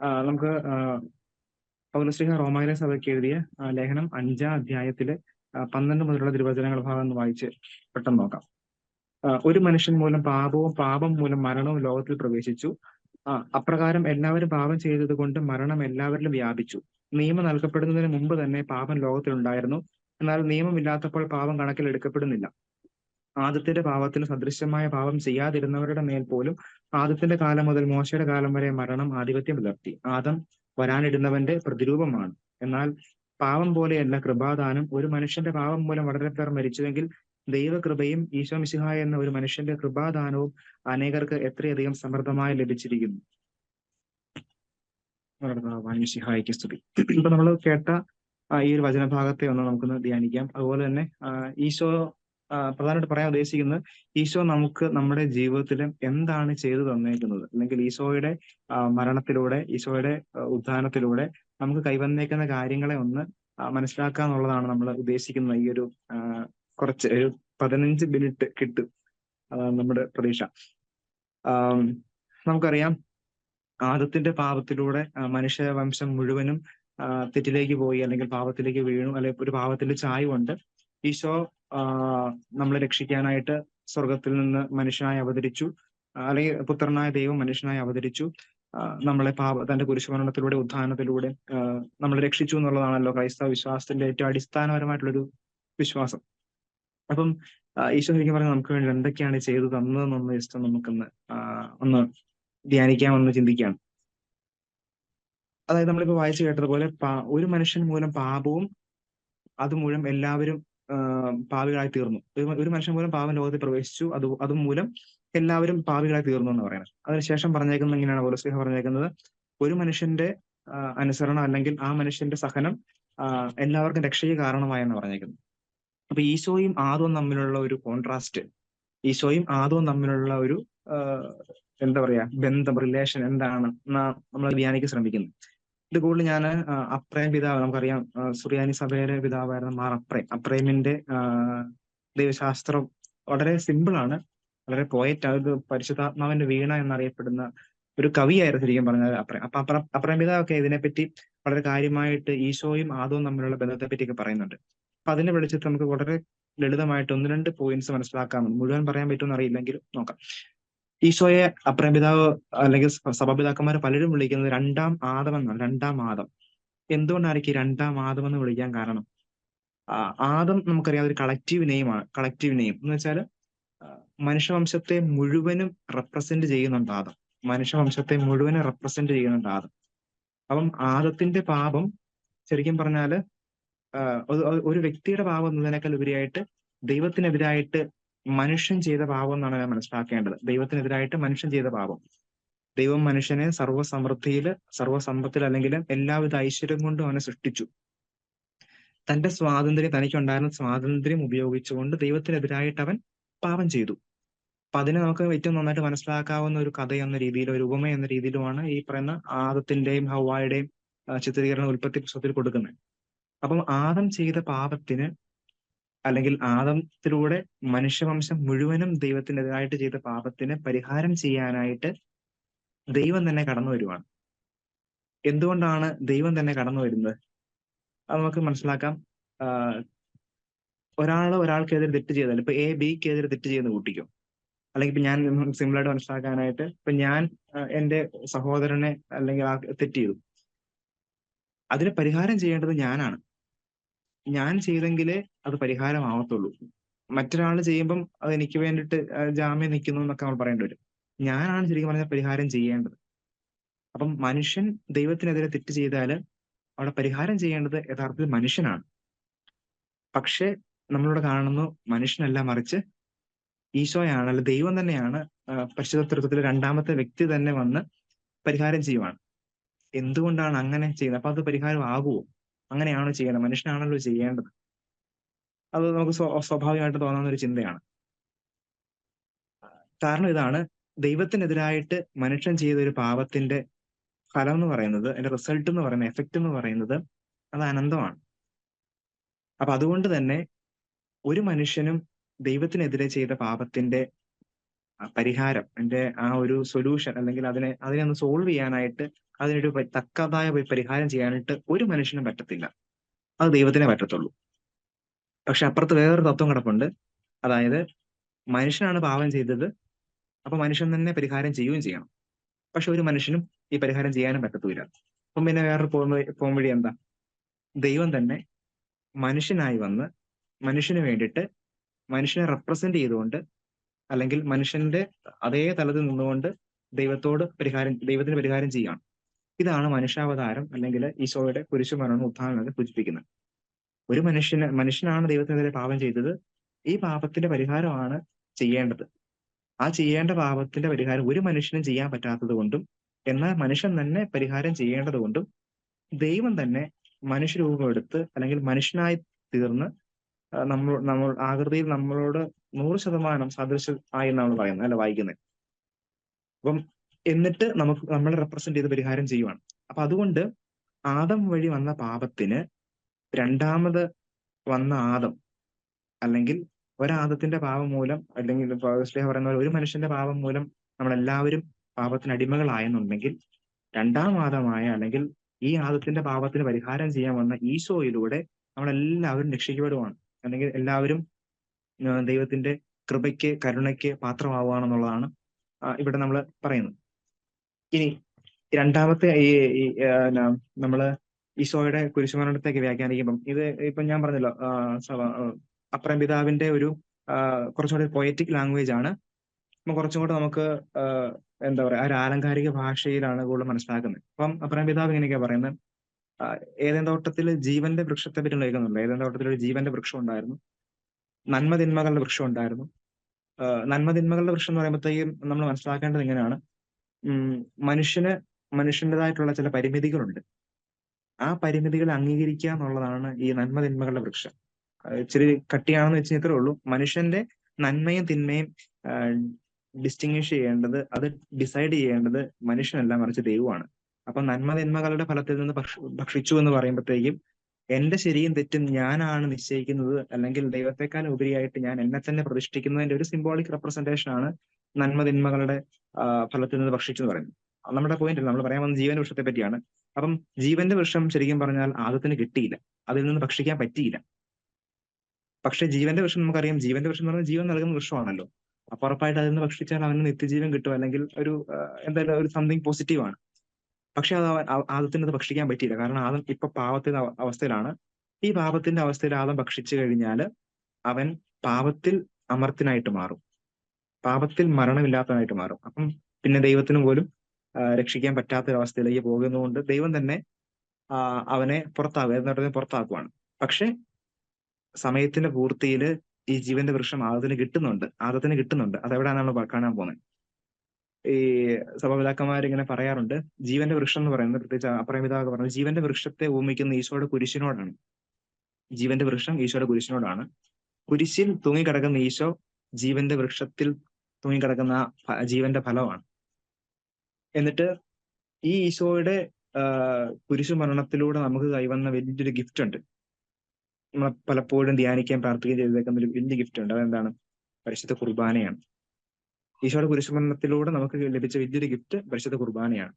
നമുക്ക് പൗലശ്രീഹ റോമായിലെ സഭയ്ക്ക് എഴുതിയ ലേഖനം അഞ്ചാം അധ്യായത്തിലെ പന്ത്രണ്ട് മുതലുള്ള തിരുവചനങ്ങൾ ഭാഗം ഒന്ന് വായിച്ച് പെട്ടെന്ന് നോക്കാം. ഒരു മനുഷ്യൻ മൂലം പാപവും പാപം മൂലം മരണവും ലോകത്തിൽ പ്രവേശിച്ചു. അപ്രകാരം എല്ലാവരും പാപം ചെയ്തത് കൊണ്ട് മരണം എല്ലാവരിലും വ്യാപിച്ചു. നിയമം നൽകപ്പെടുന്നതിന് മുമ്പ് തന്നെ പാപം ലോകത്തിലുണ്ടായിരുന്നു. എന്നാൽ നിയമമില്ലാത്തപ്പോൾ പാപം കണക്കിൽ എടുക്കപ്പെടുന്നില്ല ആദത്തിന്റെ പാപത്തിന് സദൃശ്യമായ പാപം ചെയ്യാതിരുന്നവരുടെ മേൽ പോലും ആദത്തിന്റെ കാലം മുതൽ മോശയുടെ കാലം വരെ മരണം ആധിപത്യം പുലർത്തി. ആദം വരാനിടുന്നവന്റെ പ്രതിരൂപമാണ്. എന്നാൽ പാവം പോലെയല്ല കൃപാദാനം. ഒരു മനുഷ്യന്റെ പാവം മൂലം വളരെ പേർ മരിച്ചുവെങ്കിൽ ദൈവകൃപയും ഈശോ മിശിഹായ എന്ന ഒരു മനുഷ്യന്റെ കൃപാദാനവും അനേകർക്ക് എത്രയധികം സമൃദ്ധമായി ലഭിച്ചിരിക്കുന്നു. സ്തുതി. ഇപ്പൊ നമ്മൾ കേട്ട ഈ ഒരു വചനഭാഗത്തെ ഒന്ന് നമുക്കൊന്ന് ധ്യാനിക്കാം. അതുപോലെ തന്നെ ഈശോ പ്രധാനമായിട്ട് പറയാൻ ഉദ്ദേശിക്കുന്നത് ഈശോ നമുക്ക് നമ്മുടെ ജീവിതത്തിൽ എന്താണ് ചെയ്തു തന്നേക്കുന്നത്? അല്ലെങ്കിൽ ഈശോയുടെ മരണത്തിലൂടെ ഈശോയുടെ ഉദ്ധാനത്തിലൂടെ നമുക്ക് കൈവന്നേക്കുന്ന കാര്യങ്ങളെ ഒന്ന് മനസ്സിലാക്കുക എന്നുള്ളതാണ് നമ്മൾ ഉദ്ദേശിക്കുന്നത് ഈ ഒരു കുറച്ച് ഒരു പതിനഞ്ച് മിനിറ്റ് കിട്ടും അതാണ് നമ്മുടെ പ്രതീക്ഷ. നമുക്കറിയാം ആദത്തിന്റെ പാപത്തിലൂടെ മനുഷ്യവംശം മുഴുവനും തെറ്റിലേക്ക് പോയി അല്ലെങ്കിൽ പാപത്തിലേക്ക് വീണു അല്ലെങ്കിൽ ഒരു പാപത്തിന്റെ ചായ കൊണ്ട് ഈശോ നമ്മളെ രക്ഷിക്കാനായിട്ട് സ്വർഗത്തിൽ നിന്ന് മനുഷ്യനായി അവതരിച്ചു. അല്ലെങ്കിൽ പുത്രനായ ദൈവം മനുഷ്യനായി അവതരിച്ചു. നമ്മളെ പാപ തന്റെ കുരിശുമരണത്തിലൂടെ ഉദ്ധാനത്തിലൂടെ നമ്മളെ രക്ഷിച്ചു എന്നുള്ളതാണല്ലോ ക്രൈസ്തവ വിശ്വാസത്തിന്റെ ഏറ്റവും അടിസ്ഥാനപരമായിട്ടുള്ളൊരു വിശ്വാസം. അപ്പം ഈശോ ശരിക്കും പറഞ്ഞാൽ നമുക്ക് വേണ്ടി എന്തൊക്കെയാണ് ചെയ്തു തന്നതെന്നൊന്ന് ജസ്റ്റ് നമുക്കൊന്ന് ഒന്ന് ധ്യാനിക്കാമെന്ന് ചിന്തിക്കുകയാണ് അതായത് നമ്മളിപ്പോ വായിച്ചു കേട്ടതുപോലെ ഒരു മനുഷ്യൻ മൂലം പാപവും അതുമൂലം എല്ലാവരും പാവികളായി തീർന്നു. ഒരു മനുഷ്യൻ പോലും പാവം ലോകത്തിൽ പ്രവേശിച്ചു. അത് അതുമൂലം എല്ലാവരും പാവികളായി തീർന്നു എന്ന് പറയുന്നത്. അതിനുശേഷം പറഞ്ഞേക്കുന്നത് ഇങ്ങനെയാണ് പോലീസ് പറഞ്ഞേക്കുന്നത്. ഒരു മനുഷ്യന്റെ അനുസരണം അല്ലെങ്കിൽ ആ മനുഷ്യന്റെ സഹനം എല്ലാവർക്കും രക്ഷയ്ക്ക് കാരണമായെന്ന് പറഞ്ഞേക്കുന്നു. അപ്പൊ ഈശോയും ആദവും തമ്മിലുള്ള ഒരു കോൺട്രാസ്റ്റ് ഈശോയും ആദവും തമ്മിലുള്ള ഒരു എന്താ പറയാ ബന്ധം റിലേഷൻ എന്താണ് നമ്മൾ ധ്യാനിക്കാൻ ശ്രമിക്കുന്നത് ഇത് കൂടുതൽ ഞാൻ അപ്രേം പിതാവ് നമുക്കറിയാം സുറിയാനി സഭയുടെ പിതാവായിരുന്ന മാർ അപ്രേം. അപ്രേമിന്റെ ദൈവശാസ്ത്രം വളരെ സിമ്പിൾ ആണ്. വളരെ പോയറ്റ് അത് പരിശുദ്ധാത്മാവിന്റെ വീണ എന്നറിയപ്പെടുന്ന ഒരു കവിയായിരുന്നു ശരിക്കും പറഞ്ഞത് അപ്രേം. അപ്പൊ അപ്ര അപ്രേം പിതാവൊക്കെ ഇതിനെപ്പറ്റി വളരെ കാര്യമായിട്ട് ഈശോയും ആദവും തമ്മിലുള്ള ബന്ധത്തെ പറ്റിയൊക്കെ പറയുന്നുണ്ട്. അപ്പൊ അതിന്റെ വെളിച്ചത്തിൽ നമുക്ക് വളരെ ലളിതമായിട്ട് ഒന്ന് രണ്ട് പോയിന്റ്സ് മനസ്സിലാക്കാം. മുഴുവൻ പറയാൻ പറ്റുമെന്ന് അറിയില്ലെങ്കിലും നോക്കാം. ഈശോയെ അപ്രപിതാവ് അല്ലെങ്കിൽ സഭാപിതാക്കന്മാർ പലരും വിളിക്കുന്നത് രണ്ടാം ആദം എന്നാണ് രണ്ടാം ആദം. എന്തുകൊണ്ടായിരിക്കും രണ്ടാം ആദം എന്ന് വിളിക്കാൻ കാരണം? ആദം നമുക്കറിയാം ഒരു കളക്റ്റീവ് നെയിമാണ് കളക്റ്റീവ് നെയിം എന്ന് വെച്ചാൽ മനുഷ്യവംശത്തെ മുഴുവനും റെപ്രസെന്റ് ചെയ്യുന്നുണ്ട് ആദം. മനുഷ്യവംശത്തെ മുഴുവനും റെപ്രസെന്റ് ചെയ്യുന്നുണ്ട് ആദം. അപ്പം ആദത്തിന്റെ പാപം ശരിക്കും പറഞ്ഞാൽ ഒരു വ്യക്തിയുടെ പാപം എന്നതിനേക്കാൾ ഉപരിയായിട്ട് ദൈവത്തിനെതിരായിട്ട് മനുഷ്യൻ ചെയ്ത പാപം എന്നാണ് ഞാൻ മനസ്സിലാക്കേണ്ടത്. ദൈവത്തിനെതിരായിട്ട് മനുഷ്യൻ ചെയ്ത പാപം. ദൈവം മനുഷ്യനെ സർവസമൃദ്ധിയിൽ സർവസമ്പത്തിൽ അല്ലെങ്കിൽ എല്ലാവിധ ഐശ്വര്യം കൊണ്ടും അവനെ സൃഷ്ടിച്ചു. തന്റെ സ്വാതന്ത്ര്യം തനിക്കുണ്ടായിരുന്ന സ്വാതന്ത്ര്യം ഉപയോഗിച്ചുകൊണ്ട് ദൈവത്തിനെതിരായിട്ട് അവൻ പാപം ചെയ്തു. അപ്പൊ അതിനെ നമുക്ക് ഏറ്റവും നന്നായിട്ട് മനസ്സിലാക്കാവുന്ന ഒരു കഥ എന്ന രീതിയിലോ ഒരു ഉപമ എന്ന രീതിയിലുമാണ് ഈ പറയുന്ന ആദത്തിന്റെയും ഹവായുടെയും ചിത്രീകരണ ഉൽപ്പത്തി പുസ്തകത്തിൽ കൊടുക്കുന്നത്. അപ്പം ആദം ചെയ്ത പാപത്തിന് അല്ലെങ്കിൽ ആദത്തിലൂടെ മനുഷ്യവംശം മുഴുവനും ദൈവത്തിനെതിരായിട്ട് ചെയ്ത പാപത്തിന് പരിഹാരം ചെയ്യാനായിട്ട് ദൈവം തന്നെ കടന്നു വരുവാണ്. എന്തുകൊണ്ടാണ് ദൈവം തന്നെ കടന്നു വരുന്നത്? അത് നമുക്ക് മനസ്സിലാക്കാം. ഒരാൾ ഒരാൾക്കെതിരെ തെറ്റ് ചെയ്താൽ ഇപ്പൊ എ ബിക്കെതിരെ തെറ്റ് ചെയ്യുന്ന കൂട്ടിക്കും? അല്ലെങ്കിൽ ഇപ്പൊ ഞാൻ സിമ്പിളായിട്ട് മനസ്സിലാക്കാനായിട്ട് ഇപ്പൊ ഞാൻ എന്റെ സഹോദരനെ അല്ലെങ്കിൽ ആ തെറ്റ് ചെയ്തു. അതിന് പരിഹാരം ചെയ്യേണ്ടത് ഞാനാണ്. ഞാൻ ചെയ്തെങ്കിലേ അത് പരിഹാരമാവത്തുള്ളൂ. മറ്റൊരാൾ ചെയ്യുമ്പം അത് എനിക്ക് വേണ്ടിയിട്ട് ജാമ്യം നിൽക്കുന്നു എന്നൊക്കെ നമ്മൾ പറയേണ്ടി വരും. ഞാനാണ് ശരിക്കും പറഞ്ഞാൽ പരിഹാരം ചെയ്യേണ്ടത്. അപ്പം മനുഷ്യൻ ദൈവത്തിനെതിരെ തെറ്റ് ചെയ്താൽ അവിടെ പരിഹാരം ചെയ്യേണ്ടത് യഥാർത്ഥത്തിൽ മനുഷ്യനാണ്. പക്ഷെ നമ്മളിവിടെ കാണുന്നു മനുഷ്യനല്ല മറിച്ച് ഈശോയാണ് അല്ല ദൈവം തന്നെയാണ് പരിശുദ്ധത്വത്തിൽ രണ്ടാമത്തെ വ്യക്തി തന്നെ വന്ന് പരിഹാരം ചെയ്യുവാണ്. എന്തുകൊണ്ടാണ് അങ്ങനെ ചെയ്യുന്നത്? അപ്പൊ അത് പരിഹാരം ആകുമോ അങ്ങനെയാണോ ചെയ്യേണ്ടത്. മനുഷ്യനാണല്ലോ ചെയ്യേണ്ടത്. അത് നമുക്ക് സ്വാഭാവികമായിട്ട് തോന്നാവുന്ന ഒരു ചിന്തയാണ്. കാരണം ഇതാണ് ദൈവത്തിനെതിരായിട്ട് മനുഷ്യൻ ചെയ്ത ഒരു പാപത്തിന്റെ ഫലം എന്ന് പറയുന്നത് അതിന്റെ റിസൾട്ട് എന്ന് പറയുന്നത് എഫക്റ്റ് എന്ന് പറയുന്നത് അത് അനന്തമാണ്. അപ്പൊ അതുകൊണ്ട് തന്നെ ഒരു മനുഷ്യനും ദൈവത്തിനെതിരെ ചെയ്ത പാപത്തിന്റെ പരിഹാരം അതിന്റെ ആ ഒരു സൊല്യൂഷൻ അല്ലെങ്കിൽ അതിനെ അതിനെ ഒന്ന് സോൾവ് ചെയ്യാനായിട്ട് അതിനൊരു തക്കതായ ഒരു പരിഹാരം ചെയ്യാനായിട്ട് ഒരു മനുഷ്യനും പറ്റത്തില്ല. അത് ദൈവത്തിനെ പറ്റത്തുള്ളൂ. പക്ഷെ അപ്പുറത്ത് വേറൊരു തത്വം കിടപ്പുണ്ട്. അതായത് മനുഷ്യനാണ് പാവം ചെയ്തത് അപ്പൊ മനുഷ്യൻ തന്നെ പരിഹാരം ചെയ്യുകയും ചെയ്യണം. പക്ഷെ ഒരു മനുഷ്യനും ഈ പരിഹാരം ചെയ്യാനും പറ്റത്തൂല അപ്പം പിന്നെ വേറൊരു പോകുന്ന വഴി എന്താ? ദൈവം തന്നെ മനുഷ്യനായി വന്ന് മനുഷ്യന് വേണ്ടിയിട്ട് മനുഷ്യനെ റെപ്രസെന്റ് ചെയ്തുകൊണ്ട് അല്ലെങ്കിൽ മനുഷ്യന്റെ അതേ തലത്തിൽ നിന്നുകൊണ്ട് ദൈവത്തോട് പരിഹാരം ദൈവത്തിന് പരിഹാരം ചെയ്യാണ് ഇതാണ് മനുഷ്യാവതാരം അല്ലെങ്കിൽ ഈശോയുടെ കുരിശുമരണം ഉത്ഥാനമൊക്കെ സൂചിപ്പിക്കുന്നത്. ഒരു മനുഷ്യന് മനുഷ്യനാണ് ദൈവത്തിനെതിരെ പാപം ചെയ്തത്. ഈ പാപത്തിന്റെ പരിഹാരമാണ് ചെയ്യേണ്ടത്. ആ ചെയ്യേണ്ട പാപത്തിന്റെ പരിഹാരം ഒരു മനുഷ്യനും ചെയ്യാൻ പറ്റാത്തത് കൊണ്ടും എന്നാൽ മനുഷ്യൻ തന്നെ പരിഹാരം ചെയ്യേണ്ടത് കൊണ്ടും ദൈവം തന്നെ മനുഷ്യരൂപമെടുത്ത് അല്ലെങ്കിൽ മനുഷ്യനായി തീർന്ന് നമ്മൾ നമ്മൾ ആകൃതിയിൽ നമ്മളോട് നൂറ് ശതമാനം സദൃശ ആയി എന്നാണ് പറയുന്നത് അല്ല വായിക്കുന്നത്. അപ്പം എന്നിട്ട് നമുക്ക് നമ്മളെ റെപ്രസെന്റ് ചെയ്ത് പരിഹാരം ചെയ്യുവാണ്. അപ്പൊ അതുകൊണ്ട് ആദം വഴി വന്ന പാപത്തിന് രണ്ടാമത് വന്ന ആദം അല്ലെങ്കിൽ ഒരാദത്തിന്റെ പാപം മൂലം അല്ലെങ്കിൽ സ്നേഹ പറയുന്ന ഒരു മനുഷ്യന്റെ പാപം മൂലം നമ്മളെല്ലാവരും പാപത്തിന് അടിമകളായെന്നുണ്ടെങ്കിൽ രണ്ടാം ആദമായ അല്ലെങ്കിൽ ഈ ആദത്തിന്റെ പാപത്തിന് പരിഹാരം ചെയ്യാൻ വന്ന ഈശോയിലൂടെ നമ്മളെല്ലാവരും രക്ഷിക്കപ്പെടുവാണ്. അല്ലെങ്കിൽ എല്ലാവരും ദൈവത്തിന്റെ കൃപയ്ക്ക് കരുണയ്ക്ക് പാത്രമാവുകയാണെന്നുള്ളതാണ് ഇവിടെ നമ്മൾ പറയുന്നത്. ഇനി രണ്ടാമത്തെ ഈ നമ്മൾ ഈശോയുടെ കുരിശുമരണത്തേക്ക് വ്യാഖ്യാനിക്കുമ്പം ഇത് ഇപ്പൊ ഞാൻ പറഞ്ഞല്ലോ അപ്രം പിതാവിന്റെ ഒരു കുറച്ചുകൂടി പൊയറ്റിക് ലാംഗ്വേജ് ആണ്. അപ്പൊ കുറച്ചും കൂടെ നമുക്ക് എന്താ പറയാ ഒരു ആലങ്കാരിക ഭാഷയിലാണ് കൂടുതൽ മനസ്സിലാക്കുന്നത്. അപ്പം അപ്രം പിതാവ് ഇങ്ങനെയൊക്കെയാ പറയുന്നത്. ഏതെങ്കിലും തോട്ടത്തിൽ ജീവന്റെ വൃക്ഷത്തെ പറ്റി കേൾക്കുന്നുണ്ട് ഏതെങ്കിലും തോട്ടത്തിൽ ഒരു ജീവന്റെ വൃക്ഷം ഉണ്ടായിരുന്നു നന്മതിന്മകളുടെ വൃക്ഷം ഉണ്ടായിരുന്നു നന്മതിന്മകളുടെ വൃക്ഷം എന്ന് പറയുമ്പോഴത്തേക്കും നമ്മൾ മനസ്സിലാക്കേണ്ടത് ഇങ്ങനെയാണ്. മനുഷ്യന് മനുഷ്യന്റെതായിട്ടുള്ള ചില പരിമിതികളുണ്ട്. ആ പരിമിതികൾ അംഗീകരിക്കുക എന്നുള്ളതാണ് ഈ നന്മതിന്മകളുടെ വൃക്ഷം. ഇച്ചിരി കട്ടിയാണെന്ന് വെച്ചാൽ ഇത്രേ ഉള്ളൂ. മനുഷ്യന്റെ നന്മയും തിന്മയും ഡിസ്റ്റിങ്വിഷ് ചെയ്യേണ്ടത് അത് ഡിസൈഡ് ചെയ്യേണ്ടത് മനുഷ്യനല്ല മറിച്ച് ദൈവമാണ്. അപ്പൊ നന്മ തിന്മകളുടെ ഫലത്തിൽ നിന്ന് ഭക്ഷിച്ചു എന്ന് പറയുമ്പോഴത്തേക്കും എന്റെ ശരിയും തെറ്റും ഞാനാണ് നിശ്ചയിക്കുന്നത് അല്ലെങ്കിൽ ദൈവത്തെക്കാൾ ഉപരിയായിട്ട് ഞാൻ എന്നെ തന്നെ പ്രതിഷ്ഠിക്കുന്നതിന്റെ ഒരു സിംബോളിക് റെപ്രസെന്റേഷൻ ആണ് നന്മ തിന്മകളുടെ ഫലത്തിൽ നിന്ന് ഭക്ഷിച്ചു എന്ന് പറയുന്നത്. നമ്മുടെ പോയിന്റ് നമ്മൾ പറയാൻ വന്ന ജീവന്റെ വൃക്ഷത്തെ പറ്റിയാണ്. അപ്പം ജീവന്റെ വൃക്ഷം ശരിക്കും പറഞ്ഞാൽ ആദത്തിന് കിട്ടിയില്ല. അതിൽ നിന്ന് ഭക്ഷിക്കാൻ പറ്റിയില്ല. പക്ഷെ ജീവന്റെ വൃക്ഷം നമുക്കറിയാം. ജീവന്റെ വൃക്ഷം എന്ന് പറഞ്ഞാൽ ജീവൻ നൽകുന്ന വൃക്ഷമാണല്ലോ. അപ്പൊ ഉറപ്പായിട്ട് അതിൽ നിന്ന് ഭക്ഷിച്ചാൽ അവന് നിത്യജീവൻ കിട്ടും അല്ലെങ്കിൽ ഒരു എന്തായാലും ഒരു സംതിങ് പോസിറ്റീവ് ആണ്. പക്ഷെ അത് അവൻ ആദത്തിന് അത് ഭക്ഷിക്കാൻ പറ്റിയില്ല. കാരണം ആദം ഇപ്പൊ പാപത്തിന്റെ അവസ്ഥയിലാണ്. ഈ പാപത്തിന്റെ അവസ്ഥയിൽ ആദം ഭക്ഷിച്ചു കഴിഞ്ഞാൽ അവൻ പാപത്തിൽ അമർത്തിനായിട്ട് മാറും. പാപത്തിൽ മരണമില്ലാത്തവനായിട്ട് മാറും. അപ്പം പിന്നെ ദൈവത്തിന് പോലും രക്ഷിക്കാൻ പറ്റാത്തൊരവസ്ഥയിലേക്ക് പോകുന്നതുകൊണ്ട് ദൈവം തന്നെ അവനെ പുറത്താക്കുക എന്നിട്ട് പുറത്താക്കുവാണ്. പക്ഷെ സമയത്തിന്റെ പൂർത്തിയിൽ ഈ ജീവന്റെ വൃക്ഷം ആദത്തിന് കിട്ടുന്നുണ്ട്. ആദത്തിന് കിട്ടുന്നുണ്ട്. അതെവിടെയാണ് നമ്മൾ കാണാൻ പോകുന്നത്? ഈ സഭാപിതാക്കന്മാർ ഇങ്ങനെ പറയാറുണ്ട് ജീവന്റെ വൃക്ഷം എന്ന് പറയുന്നത് പ്രത്യേകിച്ച് അപ്രമിതാവ് പറഞ്ഞത് ജീവന്റെ വൃക്ഷത്തെ ഓമിക്കുന്ന ഈശോയുടെ കുരിശിനോടാണ്. ജീവന്റെ വൃക്ഷം ഈശോയുടെ കുരിശിനോടാണ്. കുരിശിൽ തൂങ്ങിക്കിടക്കുന്ന ഈശോ ജീവന്റെ വൃക്ഷത്തിൽ തൂങ്ങിക്കിടക്കുന്ന ജീവന്റെ ഫലമാണ്. എന്നിട്ട് ഈ ഈശോയുടെ കുരിശു മരണത്തിലൂടെ നമുക്ക് കൈവന്ന വലിയൊരു ഗിഫ്റ്റ് ഉണ്ട് നമ്മൾ പലപ്പോഴും ധ്യാനിക്കാൻ പ്രാർത്ഥിക്കുകയും ചെയ്തേക്കുന്ന ഒരു വലിയ ഗിഫ്റ്റ് ഉണ്ട് അതെന്താണ്? പരിശുദ്ധ കുർബാനയാണ്. ഈശോയുടെ കുരിശുമരണത്തിലൂടെ നമുക്ക് ലഭിച്ച വലിയൊരു ഗിഫ്റ്റ് പരിശുദ്ധ കുർബാനയാണ്.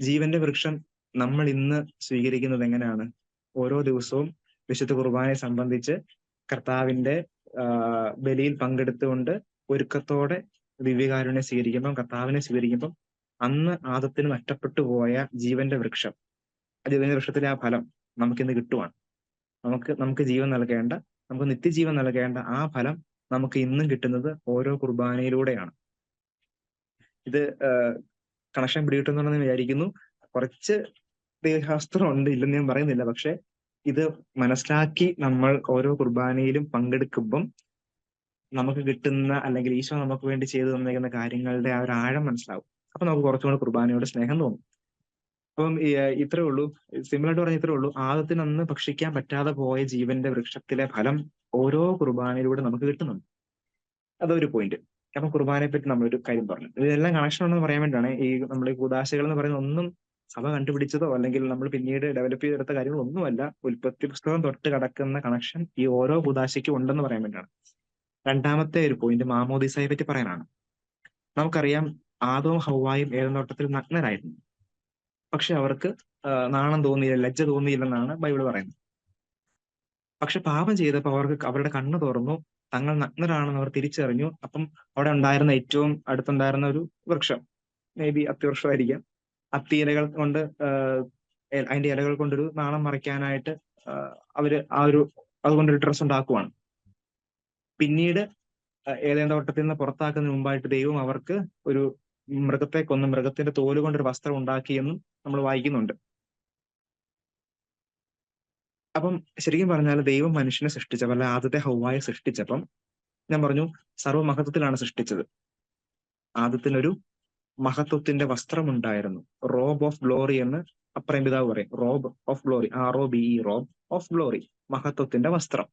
ജീവന്റെ വൃക്ഷം നമ്മൾ ഇന്ന് സ്വീകരിക്കുന്നത് എങ്ങനെയാണ്? ഓരോ ദിവസവും വിശുദ്ധ കുർബാനയെ സംബന്ധിച്ച് കർത്താവിന്റെ ബലിയിൽ പങ്കെടുത്തുകൊണ്ട് ഒരുക്കത്തോടെ ദിവ്യകാരുണ്യെ സ്വീകരിക്കുമ്പം കർത്താവിനെ സ്വീകരിക്കുമ്പം അന്ന് ആദത്തിന് നഷ്ടപ്പെട്ടു പോയ ജീവന്റെ വൃക്ഷം ജീവന്റെ വൃക്ഷത്തിലെ ആ ഫലം നമുക്കിന്ന് കിട്ടുവാണ്. നമുക്ക് നമുക്ക് ജീവൻ നൽകേണ്ട നമുക്ക് നിത്യജീവൻ നൽകേണ്ട ആ ഫലം നമുക്ക് ഇന്നും കിട്ടുന്നത് ഓരോ കുർബാനയിലൂടെയാണ്. ഇത് കണക്ഷൻ പിടികിട്ടുന്നുണ്ടെന്ന് വിചാരിക്കുന്നു. കുറച്ച് ദേഹാസ്ത്രം ഉണ്ട് ഇല്ലെന്ന് ഞാൻ പറയുന്നില്ല. പക്ഷെ ഇത് മനസ്സിലാക്കി നമ്മൾ ഓരോ കുർബാനയിലും പങ്കെടുക്കുമ്പം നമുക്ക് കിട്ടുന്ന അല്ലെങ്കിൽ ഈശോ നമുക്ക് വേണ്ടി ചെയ്തു തന്നിരിക്കുന്ന കാര്യങ്ങളുടെ ആ ഒരു ആഴം മനസ്സിലാവും. അപ്പൊ നമുക്ക് കുറച്ചുകൂടെ കുർബാനയോട് സ്നേഹം തോന്നും. അപ്പം ഇത്രേ ഉള്ളൂ. സിമ്പിളായിട്ട് പറഞ്ഞ ഇത്രേ ഉള്ളൂ. ആദത്തിന് അന്ന് ഭക്ഷിക്കാൻ പറ്റാതെ പോയ ജീവന്റെ വൃക്ഷത്തിലെ ഫലം ഓരോ കുർബാനയിലൂടെ നമുക്ക് കിട്ടുന്നുണ്ട്. അതൊരു പോയിന്റ് അപ്പൊ കുർബാനയെ പറ്റി നമ്മളൊരു കാര്യം പറഞ്ഞു. ഇതെല്ലാം കണക്ഷൻ ഉണ്ടെന്ന് പറയാൻ വേണ്ടിയാണ് ഈ നമ്മൾ ഈ കൂതാശകൾ എന്ന് പറയുന്ന ഒന്നും സഭ കണ്ടുപിടിച്ചതോ അല്ലെങ്കിൽ നമ്മൾ പിന്നീട് ഡെവലപ്പ് ചെയ്തെടുത്ത കാര്യങ്ങളൊന്നുമല്ല ഉൽപ്പത്തി പുസ്തകം തൊട്ട് കടക്കുന്ന കണക്ഷൻ ഈ ഓരോ കൂതാശയ്ക്കും ഉണ്ടെന്ന് പറയാൻ വേണ്ടിയാണ്. രണ്ടാമത്തെ ഒരു പോയിന്റ് മാമോദിസയെ പറ്റി പറയാനാണ്. നമുക്കറിയാം ആദവും ഹൗവായും ഏതെൻ നഗ്നരായിരുന്നു. പക്ഷെ അവർക്ക് നാണം തോന്നിയില്ല ലജ്ജ തോന്നിയില്ലെന്നാണ് ബൈബിൾ പറയുന്നത്. പക്ഷെ പാപം ചെയ്തപ്പോൾ അവർക്ക് അവരുടെ കണ്ണ് തുറന്നു തങ്ങൾ നഗ്നരാണെന്ന് അവർ തിരിച്ചറിഞ്ഞു. അപ്പം അവിടെ ഉണ്ടായിരുന്ന ഏറ്റവും അടുത്തുണ്ടായിരുന്ന ഒരു വൃക്ഷം മേ ബി അത്തി ഇലകൾ കൊണ്ട് അതിന്റെ ഇലകൾ കൊണ്ടൊരു നാണം മറയ്ക്കാനായിട്ട് അവർ ആ ഒരു അതുകൊണ്ടൊരു ഡ്രസ്സ് ഉണ്ടാക്കുവാണ്. പിന്നീട് ഏതേണ്ട വട്ടത്തിൽ നിന്ന് പുറത്താക്കുന്നതിന് മുമ്പായിട്ട് ദൈവം അവർക്ക് ഒരു മൃഗത്തെ കൊന്ന് മൃഗത്തിന്റെ തോൽ കൊണ്ടൊരു വസ്ത്രം ഉണ്ടാക്കിയെന്നും നമ്മൾ വായിക്കുന്നുണ്ട്. അപ്പം ശരിക്കും പറഞ്ഞാൽ ദൈവം മനുഷ്യനെ സൃഷ്ടിച്ചപ്പോൾ അല്ലെ ആദ്യത്തെ ഹൗവായെ സൃഷ്ടിച്ചപ്പം ഞാൻ പറഞ്ഞു സർവമഹത്വത്തിലാണ് സൃഷ്ടിച്ചത്. ആദ്യത്തിനൊരു മഹത്വത്തിന്റെ വസ്ത്രം ഉണ്ടായിരുന്നു റോബ് ഓഫ് ഗ്ലോറി എന്ന് അപ്പറയും പിതാവ് പറയും. Robe of glory. R O B E robe of glory. മഹത്വത്തിന്റെ വസ്ത്രം.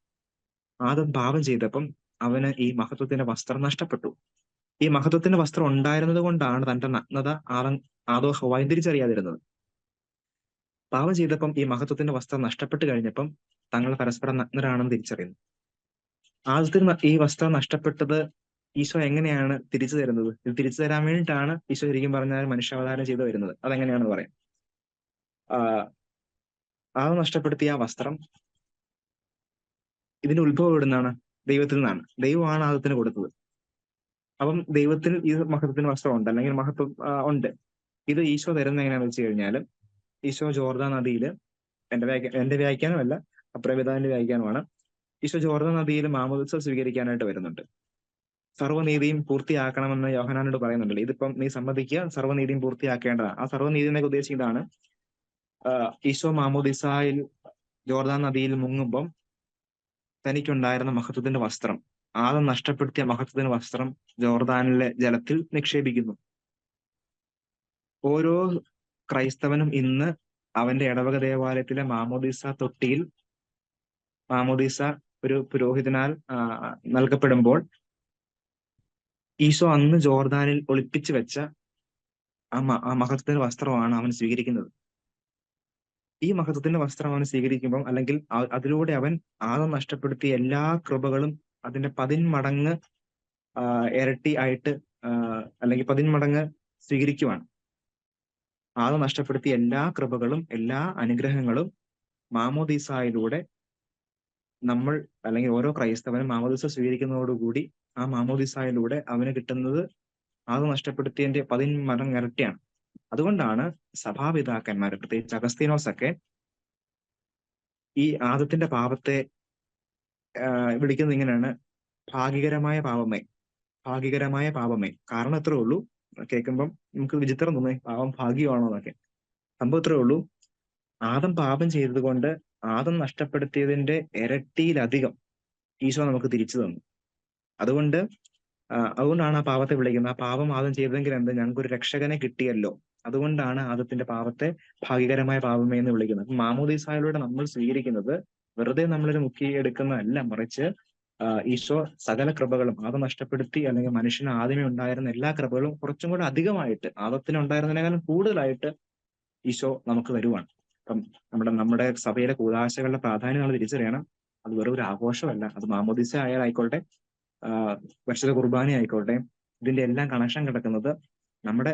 ആദ്യം പാപം ചെയ്തപ്പം അവന് ഈ മഹത്വത്തിന്റെ വസ്ത്രം നഷ്ടപ്പെട്ടു. ഈ മഹത്വത്തിന്റെ വസ്ത്രം ഉണ്ടായിരുന്നത് കൊണ്ടാണ് തന്റെ നഗ്നത ആദം ആദോ ഹവായും തിരിച്ചറിയാതിരുന്നത്. പാപം ചെയ്തപ്പം ഈ മഹത്വത്തിന്റെ വസ്ത്രം നഷ്ടപ്പെട്ടു കഴിഞ്ഞപ്പം തങ്ങൾ പരസ്പരം നഗ്നരാണെന്ന് തിരിച്ചറിയുന്നു. ആദ്യത്തിന് ഈ വസ്ത്രം നഷ്ടപ്പെട്ടത് ഈശോ എങ്ങനെയാണ് തിരിച്ചു തരുന്നത്? ഇത് തിരിച്ചു തരാൻ വേണ്ടിയിട്ടാണ് ഈശോ ശരിക്കും പറഞ്ഞാൽ മനുഷ്യാവതാരം ചെയ്തു വരുന്നത്. അതെങ്ങനെയാണെന്ന് പറയാം. ആ നഷ്ടപ്പെടുത്തിയ ആ വസ്ത്രം ഇതിന് ഉത്ഭവം എവിടുന്നാണ്? ദൈവത്തിൽ നിന്നാണ്. ദൈവമാണ് ആദത്തിന് കൊടുത്തത്. അപ്പം ദൈവത്തിന് ഈ മഹത്വത്തിന് വസ്ത്രം ഉണ്ട്. അല്ലെങ്കിൽ മഹത്വം ഉണ്ട്. ഇത് ഈശോ തരുന്നത് എങ്ങനെയാണെന്ന് വെച്ച് കഴിഞ്ഞാൽ ഈശോ ജോർദ നദിയിൽ എന്റെ വ്യാഖ്യ എന്റെ വ്യാഖ്യാനമല്ല അപ്രവിധാന്റെ വ്യാഖ്യാനമാണ്. ഈശോ ജോർദ നദിയിൽ മാമോദിസം സ്വീകരിക്കാനായിട്ട് വരുന്നുണ്ട്. സർവനീതിയും പൂർത്തിയാക്കണമെന്ന് യോഹനാനോട് പറയുന്നുണ്ടല്ലോ. ഇതിപ്പം നീ സമ്മതിക്കുക സർവനീതിയും പൂർത്തിയാക്കേണ്ടതാണ്. ആ സർവനീതി എന്നൊക്കെ ഉദ്ദേശിക്കുന്നതാണ് ഈശോ മാമോദിസായിൽ ജോർദാൻ നദിയിൽ മുങ്ങുമ്പം തനിക്കുണ്ടായിരുന്ന മഹത്വത്തിന്റെ വസ്ത്രം ആദം നഷ്ടപ്പെടുത്തിയ മഹത്വത്തിന്റെ വസ്ത്രം ജോർദാനിലെ ജലത്തിൽ നിക്ഷേപിക്കുന്നു. ഓരോ ക്രൈസ്തവനും ഇന്ന് അവന്റെ ഇടവക ദേവാലയത്തിലെ മാമോദീസ തൊട്ടിയിൽ മാമോദീസ ഒരു പുരോഹിതനാൽ നൽകപ്പെടുമ്പോൾ ഈശോ അന്ന് ജോർദാനിൽ ഒളിപ്പിച്ചു വെച്ച ആ മഹത്വത്തിന്റെ വസ്ത്രമാണ് അവൻ സ്വീകരിക്കുന്നത്. ഈ മഹത്വത്തിന്റെ വസ്ത്രം അവൻ സ്വീകരിക്കുമ്പോൾ അല്ലെങ്കിൽ അതിലൂടെ അവൻ ആദം നഷ്ടപ്പെടുത്തിയ എല്ലാ കൃപകളും അതിന്റെ പതിന്മടങ്ങ് ഇരട്ടി ആയിട്ട് അല്ലെങ്കിൽ പതിന്മടങ്ങ് സ്വീകരിക്കുവാണ് ആദം നഷ്ടപ്പെടുത്തിയ എല്ലാ കൃപകളും എല്ലാ അനുഗ്രഹങ്ങളും മാമോദീസായിലൂടെ നമ്മൾ അല്ലെങ്കിൽ ഓരോ ക്രൈസ്തവനും മാമോദിസ സ്വീകരിക്കുന്നതോടുകൂടി ആ മാമോദിസായിലൂടെ അവന് കിട്ടുന്നത് ആദം നഷ്ടപ്പെടുത്തിയതിന്റെ പതിന്മടങ്ങ് ഇരട്ടിയാണ്. അതുകൊണ്ടാണ് സഭാപിതാക്കന്മാർ പ്രത്യേകിച്ച് അഗസ്തീനോസ് ഒക്കെ ഈ ആദത്തിന്റെ പാപത്തെ വിളിക്കുന്നത് ഇങ്ങനെയാണ്. ഭാഗികരമായ പാപമേ ഭാഗികരമായ പാപമേ. കാരണം എത്രേ ഉള്ളൂ? കേൾക്കുമ്പം നമുക്ക് വിചിത്രം തോന്നേ പാവം ഭാഗ്യമാണോ എന്നൊക്കെ. സംഭവം ഇത്രേ ഉള്ളൂ. ആദം പാപം ചെയ്തത് കൊണ്ട് ആദം നഷ്ടപ്പെടുത്തിയതിന്റെ ഇരട്ടിയിലധികം ഈശോ നമുക്ക് തിരിച്ചു തന്നു. അതുകൊണ്ട് അതുകൊണ്ടാണ് ആ പാപത്തെ വിളിക്കുന്നത്. ആ പാപം ആദം ചെയ്തതെങ്കിൽ എന്താ? ഞങ്ങൾക്ക് ഒരു രക്ഷകനെ കിട്ടിയല്ലോ. അതുകൊണ്ടാണ് ആദത്തിന്റെ പാപത്തെ ഭാഗ്യകരമായ പാപമേ എന്ന് വിളിക്കുന്നത്. മാമോദീസായിലൂടെ നമ്മൾ സ്വീകരിക്കുന്നത് വെറുതെ നമ്മളൊരു മുക്കി എടുക്കുന്നതല്ല മറിച്ച് ഈശോ സകല കൃപകളും ആദം നഷ്ടപ്പെടുത്തി അല്ലെങ്കിൽ മനുഷ്യന് ആദ്യമേ ഉണ്ടായിരുന്ന എല്ലാ കൃപകളും കുറച്ചും കൂടെ അധികമായിട്ട് ആദത്തിന് ഉണ്ടായിരുന്നതിനേക്കാളും കൂടുതലായിട്ട് ഈശോ നമുക്ക് വരുവാണ്. അപ്പം നമ്മുടെ നമ്മുടെ സഭയിലെ കൂതാശകളുടെ പ്രാധാന്യം നമ്മൾ തിരിച്ചറിയണം. അത് വെറും ഒരു ആഘോഷമല്ല. അത് മാമോദിസ ആയാലായിക്കോട്ടെ വർഷത്തെ കുർബാന ആയിക്കോട്ടെ ഇതിന്റെ എല്ലാം കണക്ഷൻ കിടക്കുന്നത് നമ്മുടെ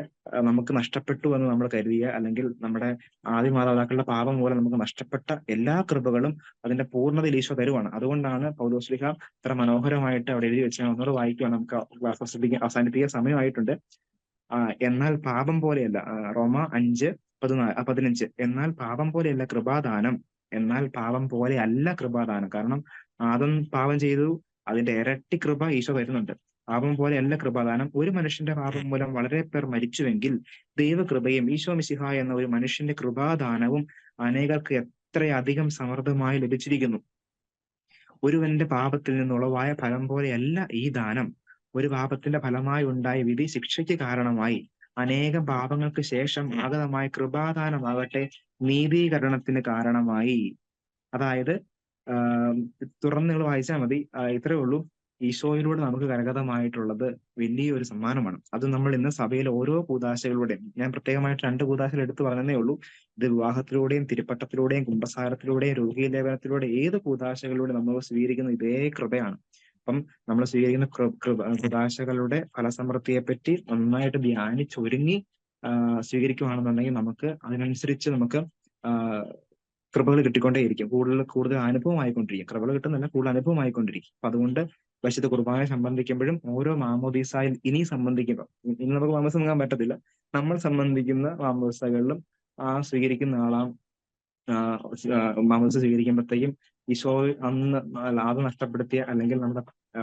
നമുക്ക് നഷ്ടപ്പെട്ടു എന്ന് നമ്മൾ കരുതിയ അല്ലെങ്കിൽ നമ്മുടെ ആദ്യ മാതാപിതാക്കളുടെ പാപം മൂലം നമുക്ക് നഷ്ടപ്പെട്ട എല്ലാ കൃപകളും അതിന്റെ പൂർണതയിൽ ഈശോ തരുവാണ്. അതുകൊണ്ടാണ് പൗലോസ്ലിഹ ഇത്ര മനോഹരമായിട്ട് അവിടെ എഴുതി വെച്ചാൽ ഒന്നോട് വായിക്കുവാൻ നമുക്ക് അവസാനിപ്പിക്കാൻ അവസാനിപ്പിക്കാൻ സമയമായിട്ടുണ്ട്. എന്നാൽ പാപം പോലെയല്ല റോമ അഞ്ച് പതിനാല് പതിനഞ്ച്. എന്നാൽ പാപം പോലെയല്ല കൃപാദാനം. എന്നാൽ പാപം പോലെയല്ല കൃപാദാനം. കാരണം ആദം പാപം ചെയ്തു അതിന്റെ ഇരട്ടി കൃപ ഈശോ തരുന്നുണ്ട്. പാപം പോലെ അല്ല കൃപാദാനം. ഒരു മനുഷ്യന്റെ പാപം മൂലം വളരെ പേർ മരിച്ചുവെങ്കിൽ ദൈവകൃപയും ഈശോ മിശിഹ എന്ന ഒരു മനുഷ്യന്റെ കൃപാദാനവും അനേകർക്ക് എത്രയധികം സമൃദ്ധമായി ലഭിച്ചിരിക്കുന്നു. ഒരുവന്റെ പാപത്തിൽ നിന്നുളവായ ഫലം പോലെയല്ല ഈ ദാനം. ഒരു പാപത്തിന്റെ ഫലമായി ഉണ്ടായ വിധി ശിക്ഷയ്ക്ക് കാരണമായി. അനേകം പാപങ്ങൾക്ക് ശേഷം ആഗതമായ കൃപാദാനമാകട്ടെ നീതീകരണത്തിന് കാരണമായി. അതായത് തുറന്നുകൾ വായിച്ചാൽ മതി. ഇത്രയേ ഉള്ളൂ. ഈശോയിലൂടെ നമുക്ക് കരഗതമായിട്ടുള്ളത് വലിയൊരു സമ്മാനമാണ്. അത് നമ്മൾ ഇന്ന് സഭയിൽ ഓരോ കൂതാശകളുടെയും ഞാൻ പ്രത്യേകമായിട്ട് രണ്ട് കൂതാശകൾ എടുത്തു പറഞ്ഞതേ ഉള്ളൂ. ഇത് വിവാഹത്തിലൂടെയും തിരുപ്പട്ടത്തിലൂടെയും കുംഭസാരത്തിലൂടെയും രോഗീലേപനത്തിലൂടെ ഏത് കൂതാശകളിലൂടെ നമ്മൾ സ്വീകരിക്കുന്ന ഇതേ കൃപയാണ്. അപ്പം നമ്മൾ സ്വീകരിക്കുന്ന കൃതാശകളുടെ ഫലസമൃദ്ധിയെ പറ്റി നന്നായിട്ട് ധ്യാനിച്ചൊരുങ്ങി സ്വീകരിക്കുകയാണെന്നുണ്ടെങ്കിൽ നമുക്ക് അതിനനുസരിച്ച് നമുക്ക് കൃപകൾ കിട്ടിക്കൊണ്ടേയിരിക്കും. കൂടുതൽ കൂടുതൽ അനുഭവമായിക്കൊണ്ടിരിക്കും. കൃപകൾ കിട്ടുന്നില്ല കൂടുതൽ അനുഭവമായിക്കൊണ്ടിരിക്കും. അപ്പൊ അതുകൊണ്ട് വിശുദ്ധ കുർബാനയെ സംബന്ധിക്കുമ്പോഴും ഓരോ മാമോദീസായിൽ ഇനി സംബന്ധിക്കുന്ന. ഇനി നമുക്ക് മാമോസം നൽകാൻ പറ്റത്തില്ല. നമ്മൾ സംബന്ധിക്കുന്ന മാമോദിസകളിലും ആ സ്വീകരിക്കുന്ന ആളാം മാമോദിസ സ്വീകരിക്കുമ്പോഴത്തേക്കും ഈശോ അന്ന് ലാഭം നഷ്ടപ്പെടുത്തിയ അല്ലെങ്കിൽ നമ്മുടെ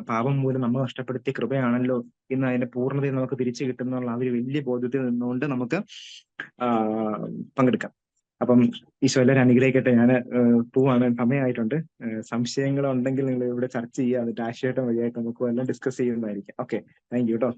പാപം മൂലം നമ്മൾ നഷ്ടപ്പെടുത്തിയ കൃപയാണല്ലോ ഇന്ന് അതിന്റെ പൂർണതയിൽ നമുക്ക് തിരിച്ചു കിട്ടുന്നുള്ള ആ ഒരു വലിയ ബോധ്യത്തിൽ നിന്നുകൊണ്ട് നമുക്ക് പങ്കെടുക്കാം. അപ്പം ഈശോ എല്ലാവരും അനുഗ്രഹിക്കട്ടെ ഞാൻ പോവാണ്. സമയമായിട്ടുണ്ട്. സംശയങ്ങൾ ഉണ്ടെങ്കിൽ നിങ്ങൾ ഇവിടെ ചർച്ച ചെയ്യുക. അത് രാഷ്ട്രീയമായിട്ടും വഴിയായിട്ട് നമുക്ക് എല്ലാം ഡിസ്കസ് ചെയ്യുന്നതായിരിക്കും. ഓക്കെ താങ്ക് യു കേട്ടോ